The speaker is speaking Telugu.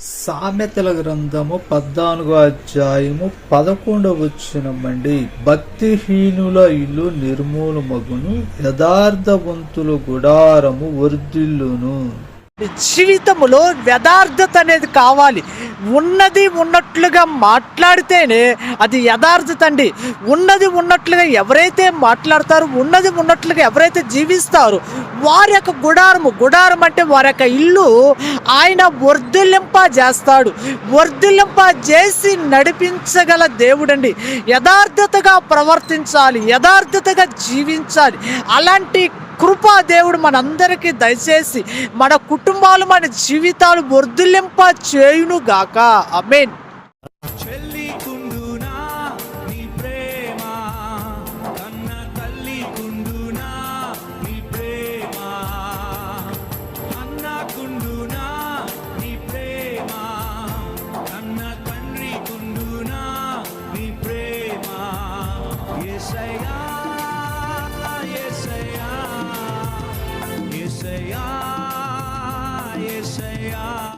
సామెతల గ్రంథము పద్నాలుగో అధ్యాయము పదకొండవ వచ్చినమండి భక్తిహీనుల ఇల్లు నిర్మూలమగును యథార్థవంతుల గుడారము వర్ధిల్లును జీవితములో యథార్థత అనేది కావాలి. ఉన్నది ఉన్నట్లుగా మాట్లాడితేనే అది యథార్థత అండి. ఉన్నది ఉన్నట్లుగా ఎవరైతే మాట్లాడతారో ఉన్నది ఉన్నట్లుగా ఎవరైతే జీవిస్తారో వారి యొక్క గుడారము గుడారం అంటే వారి యొక్క ఇల్లు ఆయన వర్ధిల్లింప చేస్తాడు. వర్ధిల్లింప చేసి నడిపించగల దేవుడండి. యథార్థతగా ప్రవర్తించాలి యథార్థతగా జీవించాలి. అలాంటి కృపా దేవుడు మనందరికీ దయచేసి మన కుటుంబాలు మన జీవితాలు వర్ధిల్లింప చేయును గాక అమేన్ say కుండునా యేసయ్యా యేసయ్యా